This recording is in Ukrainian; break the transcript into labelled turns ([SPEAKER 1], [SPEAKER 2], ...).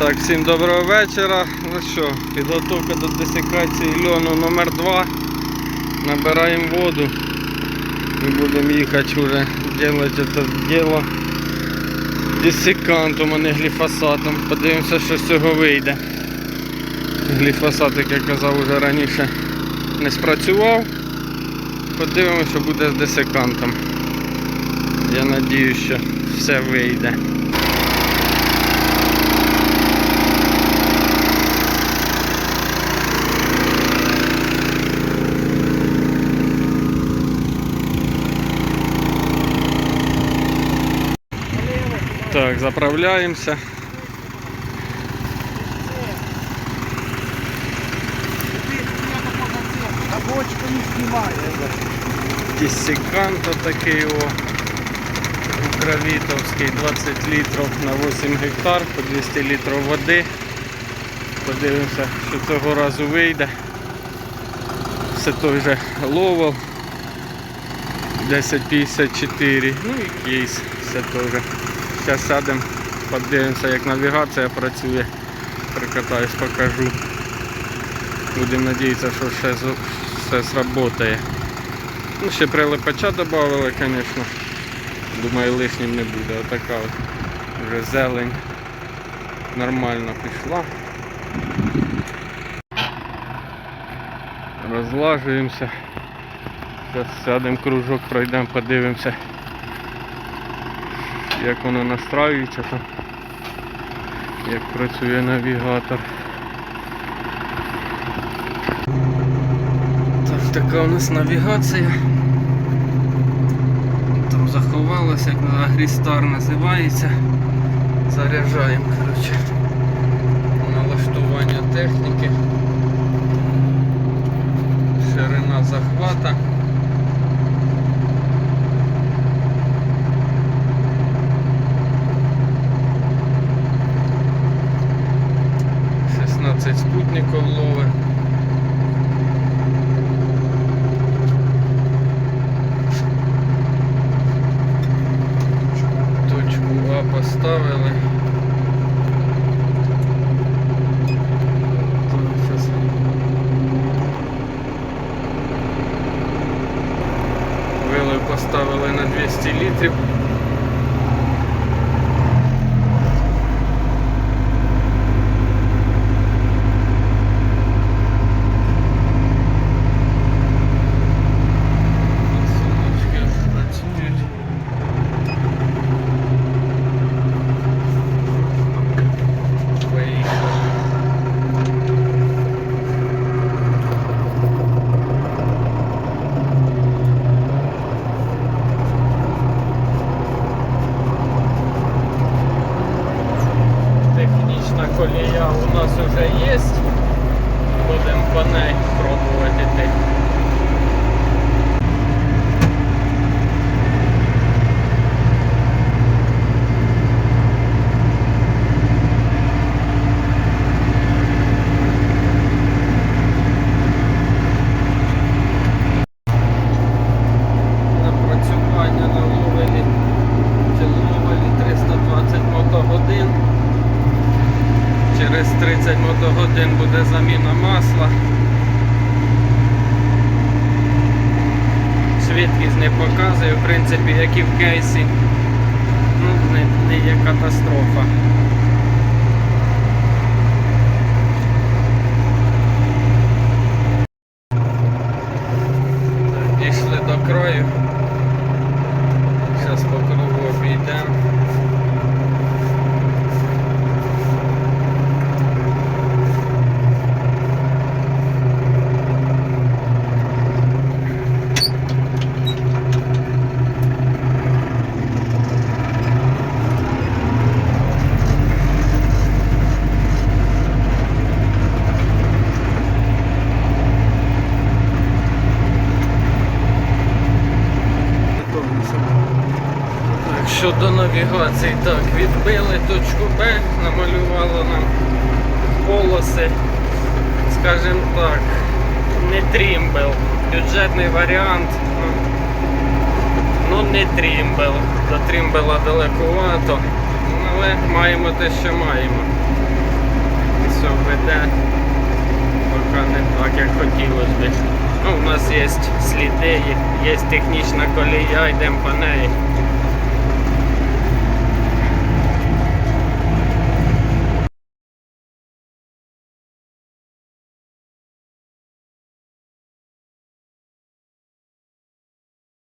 [SPEAKER 1] Так, всім доброго вечора. Ну що, підготовка до десикації льону номер 2 Набираємо воду і будемо їхати вже робити це діло десикантом, а не гліфосатом. Подивимося, що з цього вийде. Гліфосат, як я казав вже раніше, не спрацював. Подивимося, що буде з десикантом. Я надію, що все вийде. Так, заправляємося.
[SPEAKER 2] А бочку не знімає.
[SPEAKER 1] Десикант такий о. Укровітовський 20 літрів на 8 гектар по 200 літрів води. Подивимося, що цього разу вийде. Все той же ловол 1054. Ну і кейс все же. Зараз сядемо, подивимося як навігація працює. Прикатаюсь, покажу. Будемо надіятися, що все, все сработає. Ну, ще прилипача додали, звісно. Думаю, лишнім не буде. Отака от вже зелень нормально пішла. Розлажуємося. Зараз сядемо кружок, пройдемо, подивимося, як воно настраюється там, як працює навігатор. Так, така у нас навігація. Там заховалося, як на Агрістар називається. Заряджаємо, коротше. Налаштування техніки. Ширина захвата. Шістнадцять спутників лови. Точку А поставили. Вилив поставили на 200 літрів. Сонечки працюють. Поїхали. Технічна колія у нас вже є. Будемо по неї пробувати йти. Напрацювання на ловелі чи ловелі 320 мотогодин. Через 30 мотогодин буде заміна масла. Швидкість не показує, в принципі, як і в кейсі. Ну, не, не є катастрофа. Так, Дійшли до краю. Зараз по кругу обійдемо. Так, щодо навігації, так, відбили точку Б, намалювало нам полоси, скажімо так, не трімбел, бюджетний варіант, ну, ну не трімбел, до трімбела далекувато, але маємо те, що маємо. сильно веде, поки не так, як хотілося б. Ну, у нас є сліди, є технічна колія, йдемо по неї.